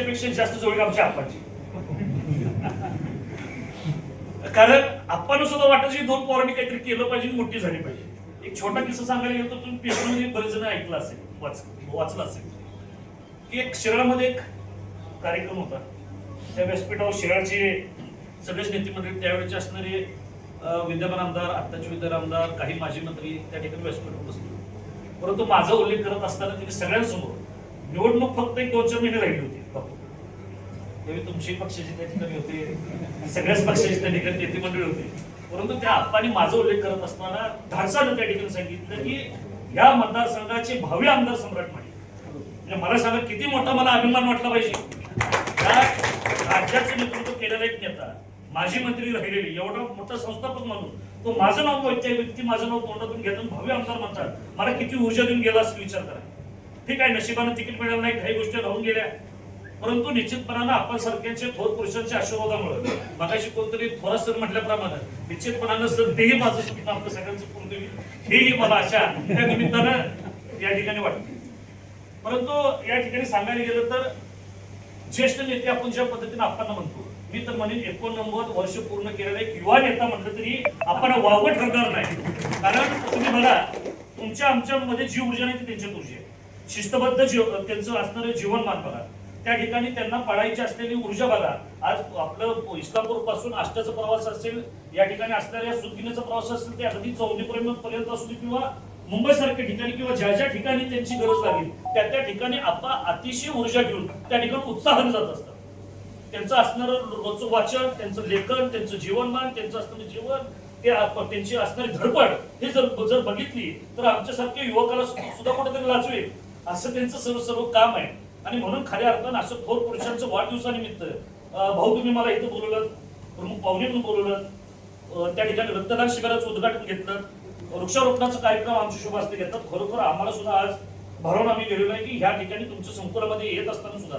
पेक्षा जास्त जवळ आमच्या आप्पाची कारण आप्पानं सुद्धा वाटत की दोन पोरांनी काहीतरी केलं पाहिजे मोठी झाली पाहिजे. एक छोटा किस्सा सांगायला गेलो तर तुम्ही पेपरमध्ये बरेच जण ऐकलं असेल वाच वाचलं असेल. की एक शिराळामध्ये एक कार्यक्रम होता. त्या व्यासपीठावर शिराळचे सगळेच नेते मंडळी त्यावेळेचे असणारे विद्यमान आमदार आत्ताचे विद्यमान आमदार काही माजी मंत्री त्या ठिकाणी व्यासपीठावर बसले परंतु माझा उल्लेख करत असताना तिथे सगळ्यांसमोर निवडणूक फक्त एक दोन चार महिने राहिली होती. त्यावेळी तुमची पक्षाची त्या ठिकाणी होते सगळ्याच पक्षाची त्या ठिकाणी नेते मंडळी होते. परंतु त्या आप्पाने माझा उल्लेख करत असताना धाडसानं त्या ठिकाणी सांगितलं की या मतदारसंघाचे भावी आमदार सम्राट माने. म्हणजे मला सांगा किती मोठा मला अभिमान वाटला पाहिजे? या राज्याचं नेतृत्व केलेला एक नेता माजी मंत्री राहिलेले एवढा मोठा संस्थापक माणूस तो माझं नाव त्या व्यक्ती माझं नाव तोंडातून घेतात भावी आमदार म्हणतात. मला किती ऊर्जा देऊन गेला असं विचार करा. ठीक आहे नशिबानं तिकीट मिळालं नाही काही गोष्टी राहून गेल्या. परंतु निश्चितपणानं आपण सारख्यांच्या थोर पुरुषांच्या आशीर्वादामुळे मगाशी कोणतरी थोरा सर म्हटल्याप्रमाणे निश्चितपणानं सर तेही माझं स्वप्न आपलं सगळ्यांचं पूर्ण होईल. हेही मला आशा त्या निमित्तानं या ठिकाणी वाटते. परंतु या ठिकाणी सांगायला गेलं तर ज्येष्ठ नेते आपण ज्या पद्धतीने आपण म्हणतो मी तर म्हणेन एकोणनव्वद वर्ष पूर्ण केलेला एक युवा नेता म्हटलं तरी आपण वावगं ठरणार नाही. कारण तुम्ही बघा तुमच्या आमच्या मध्ये जी ऊर्जा नाही ती त्यांच्यात ऊर्जा आहे. शिस्तबद्ध जीव त्यांचं असणारं जीवनमान बघा. त्या ठिकाणी त्यांना पाळायची असलेली ऊर्जा बघा. आज आपलं इस्लामपूरपासून आष्टाचा प्रवास असेल या ठिकाणी असणाऱ्या सुदगिनीचा प्रवास असेल ते अगदी चौदी पर्यंत असू दे किंवा मुंबई सारख्या ठिकाणी किंवा ज्या ज्या ठिकाणी त्यांची गरज लागेल त्या त्या ठिकाणी आपण अतिशय ऊर्जा घेऊन त्या ठिकाणी उत्साहाने जात असतात. त्यांचं असणारं रोजचं वाचन त्यांचं लेखन त्यांचं जीवनमान त्यांचं असणारं जीवन ते त्यांची असणारी धडपड हे जर जर बघितली तर आमच्यासारख्या युवकाला सुद्धा कुठेतरी लाजवेल असं त्यांचं सर्व सर्व काम आहे. आणि म्हणून खऱ्या अर्थानं असं थोर पुरुषांचं वाढदिवसानिमित्त भाऊ तुम्ही मला इथं बोलवलं प्रमुख पाहुणे म्हणून बोलवलं त्या ठिकाणी रक्तदान शिबिराचं उद्घाटन घेतलं वृक्षारोपणाचा कार्यक्रम आमच्या शुभ हस्ते घेतात खरोखर आम्हाला सुद्धा आज भरवून आम्ही गेलेलो आहे की ह्या ठिकाणी तुमच्या संकुलामध्ये येत असताना सुद्धा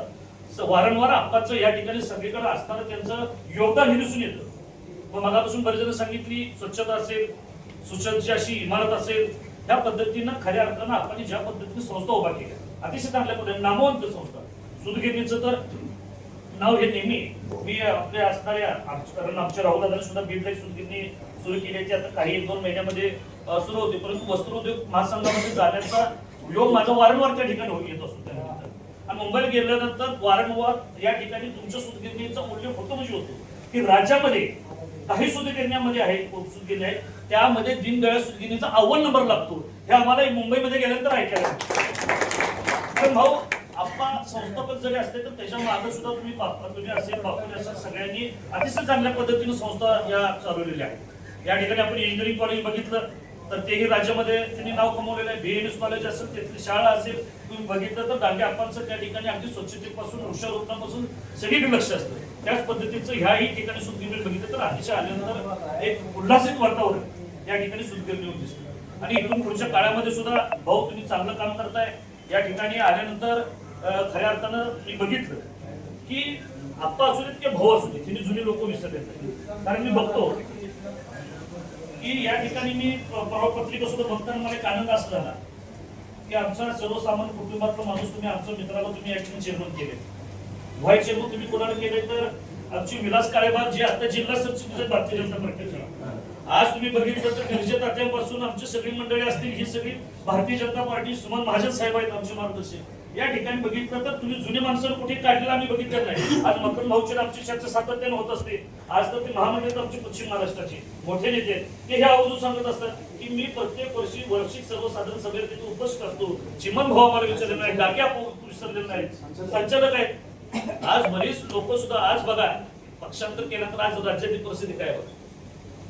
स- वारंवार आप्पाचं या ठिकाणी सगळीकडे असताना त्यांचं योगदान हे दिसून येतं. मग मगापासून बरेच जण सांगितली स्वच्छता असेल सुसज्ज अशी इमारत असेल ह्या पद्धतीनं खऱ्या अर्थानं आपण ज्या पद्धतीने संस्था उभा केल्या अतिशय चांगल्या पद्धतीने नामवंत संस्था. सुदगिरणीचं तर नाव हे नेहमी मी. आपल्या असणाऱ्या आमच्या- कारण आमच्या राहुल दादाने सुद्धा बीडला सुदगिरणी सुरू केल्याची आता काही एक दोन महिन्यामध्ये सुरू होते. परंतु वस्त्रोद्योग महासंघामध्ये जाण्याचा योग माझा वारंवार त्या ठिकाणी येत असतो त्यानंतर. आणि मुंबईला गेल्यानंतर वारंवार या ठिकाणी तुमच्या सुदगिरणीचा उल्लेख होतो म्हणजे होतो. की राज्यामध्ये काही सुदगिरण्यामध्ये आहेत खूप सुदगिरणी आहेत. त्यामध्ये दीनदयाळ सुदगिरणीचा अव्वल नंबर लागतो. हे आम्हाला मुंबईमध्ये गेल्यानंतर ऐकायला पण भाऊ आपण संस्थापक जरी असले तर त्याच्यामागे सुद्धा तुम्ही बाप- तुम्ही असेल बापूजी असेल सगळ्यांनी अतिशय चांगल्या पद्धतीने संस्था या चालवलेल्या आहेत. या ठिकाणी आपण इंजिनिअरिंग कॉलेज बघितलं. तर तेही राज्यामध्ये त्यांनी नाव कमवलेलं आहे. बीएमएस कॉलेज असेल तिथली शाळा असेल तुम्ही बघितलं तर दांडे आपांचं त्या ठिकाणी अगदी स्वच्छतेपासून वृक्षारोपणापासून सगळीकडे लक्ष असतं. त्याच पद्धतीचं ह्याही ठिकाणी सुदगिरणी बघितलं तर अतिशय आल्यानंतर एक उल्हासित वातावरण या ठिकाणी सुदगिरणी होऊन दिसतं. आणि इथून पुढच्या काळामध्ये सुद्धा भाऊ तुम्ही चांगलं काम करताय. या ठिकाणी आल्यानंतर खऱ्या अर्थानं मी बघितलं की आप्पा असू देत किंवा भाऊ असू देत तिने जुनी लोक विसरले कारण मी बघतो की या ठिकाणी मी पत्रिका सुद्धा बघताना मला एक आनंद असा झाला की आमचा सर्वसामान्य कुटुंबातला माणूस तुम्ही आमच्या मित्राला तुम्ही या चेअरमन केले. व्हाय चेअरमन तुम्ही कोणाला केले तर आमची विलास काळेबाग जे आता जिल्हा सरचिटणीस भारतीय जनता पार्टीचे आज तुम्ही बघितलं तर गिरजे तात्यांपासून आमची सगळी मंडळी असतील ही सगळी भारतीय जनता पार्टी सुमन महाजन साहेब आहेत आमचे मार्गदर्शक. या ठिकाणी बघितलं तर तुम्ही जुने माणसं कुठे काढलेलं आम्ही बघितलं नाही. आज मक्कम भाऊची आमची चर्चा सातत्याने होत असते. आज तर ते महामंडळ आमचे पश्चिम महाराष्ट्राचे मोठे नेते आहेत. ते हे आवर्जून सांगत असतात की मी प्रत्येक वर्षी वार्षिक सर्वसाधारण सभेत तिथे उपस्थित असतो. चिमन भाऊ आम्हाला विचारले नाही डाक्या विसरले नाही. संचालक आहेत. आज बरीच लोक सुद्धा आज बघा पक्षांतर केल्यानंतर आज राज्यातील परिस्थिती काय होती?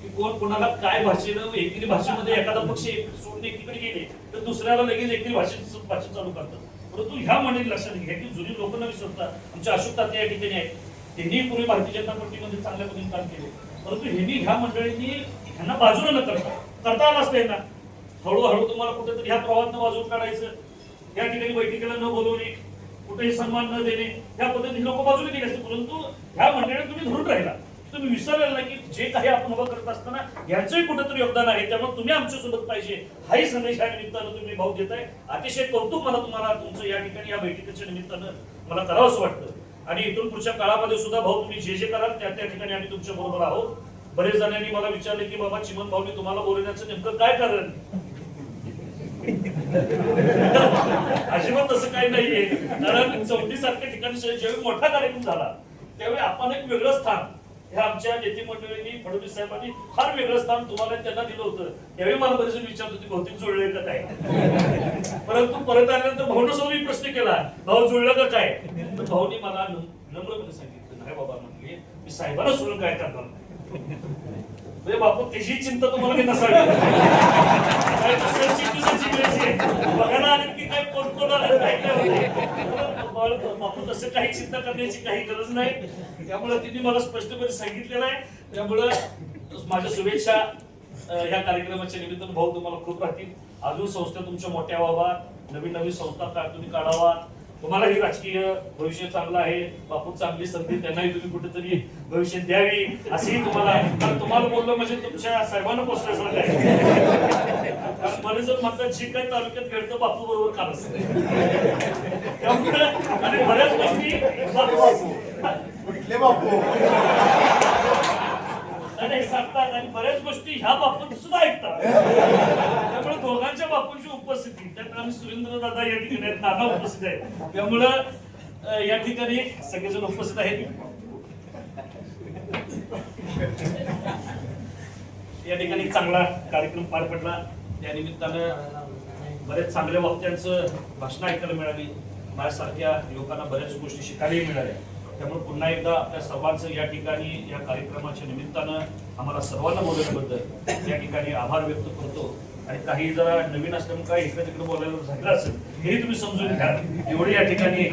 की कोण कोणाला काय भाषेनं एकेरी भाषेमध्ये एखादा पक्ष एक सोडून एकीकडे गेले तर दुसऱ्याला लगेच एकेरी भाषेत भाषा चालू करतात. परंतु ह्या मंडळी लक्षात घ्या की जुनी लोक न विसरता आमच्या अशोक तात्या या ठिकाणी आहेत. त्यांनी पूर्वी भारतीय जनता पार्टीमध्ये चांगल्या पद्धतीने काम केले. परंतु ह्यांनी ह्या मंडळींनी ह्यांना बाजूला न करता करता आला असतं यांना. हळूहळू तुम्हाला कुठेतरी ह्या प्रवाहात बाजून काढायचं. या ठिकाणी बैठकीला न बोलवणे कुठेही सन्मान न देणे या पद्धतीने लोक बाजूला गेले असते. परंतु ह्या मंडळीने तुम्ही धरून राहिला. तुम्ही विसरलेला की जे काही आपण उभं करत असताना यांचंही कुठेतरी योगदान आहे. त्यामुळे तुम्ही आमच्यासोबत पाहिजे. हाही संदेश या निमित्तानं तुम्ही भाऊ देताय. अतिशय कौतुक मला तुम्हाला तुमचं या ठिकाणी या बैठकीच्या निमित्तानं मला करावंसं वाटतं. आणि इथून पुढच्या काळामध्ये सुद्धा भाऊ तुम्ही जे जे कराल त्या त्या ठिकाणी आम्ही तुमच्या बरोबर आहोत. बरेच जणांनी मला विचारले की बाबा चिमन भाऊनी तुम्हाला बोलण्याचं नेमकं काय कारण? अजिबात तसं काही नाहीये. कारण चौथी सारख्या ठिकाणी ज्यावेळी मोठा कार्यक्रम झाला त्यावेळी आपण एक वेगळं स्थान ह्या आमच्या नेते मंडळींनी फडणवीस साहेबांनी फार वेगळं स्थान तुम्हाला त्यांना दिलं होतं. त्यावेळी मला बरेच विचारत होते भौतिक जुळले का काय? परंतु परत आल्यानंतर भाऊनं मी प्रश्न केला भाऊ जुळलं का काय? भाऊनी मला नम्रपणे सांगितलं नाही बाबा म्हणले मी साहेबांना सोडून काय करणार नाही." म्हणजे बापू त्याची चिंता तुम्हाला मी नसावी. काय नसेलची तुझ्याची वेळची आहे. बघायला आले की काय कोण कोण आलं काय काय होतंय. बापू तसं काही चिंता करण्याची काही गरज नाही. त्यामुळे तिने मला स्पष्टपणे सांगितलेलं आहे. त्यामुळं माझ्या शुभेच्छा अं, या कार्यक्रमाच्या निमित्तानं भाऊ तुम्हाला खूप राहतील. अजून संस्था तुमच्या मोठ्या व्हावा. नवीन नवीन संस्था तुम्ही काढावा तुम्हाला ही राजकीय भविष्य चांगलं आहे बापू चांगली संधी त्यांनाही तुम्ही कुठेतरी भविष्य द्यावी असेही तुम्हाला कारण तुम्हाला बोललं म्हणजे तुमच्या साहेबांना पोचल्यासारखं आहे. कारण मला जर म्हणतात जे काही तालुक्यात घडतं बापू बरोबर काम असतं त्यामुळे आणि बऱ्याच गोष्टी बापू सांगतात. आणि बऱ्याच गोष्टी ह्या बापूत सुद्धा ऐकतात. बापूंची उपस्थिती. त्यात आम्ही सुरेंद्र दादा या ठिकाणी आहेत नाना उपस्थित आहेत. त्यामुळं या ठिकाणी सगळेजण उपस्थित आहेत. या ठिकाणी चांगला कार्यक्रम पार पडला. त्या निमित्तानं बरेच चांगल्या वक्त्यांचं भाषण ऐकायला मिळाली. माझ्यासारख्या लोकांना बऱ्याच गोष्टी शिकायलाही मिळाल्या. त्यामुळे पुन्हा एकदा आपल्या सर्वांचं या ठिकाणी या कार्यक्रमाच्या निमित्तानं आम्हाला सर्वांना बोलवल्याबद्दल या ठिकाणी आभार व्यक्त करतो. आणि काही जरा नवीन असल्यामुळे काही इकडे तिकडे बोलायला झालं असेल हे तुम्ही समजून घ्या. एवढे या ठिकाणी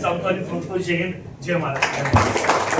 सांगतो आणि जय हिंद. जय महाराष्ट्र.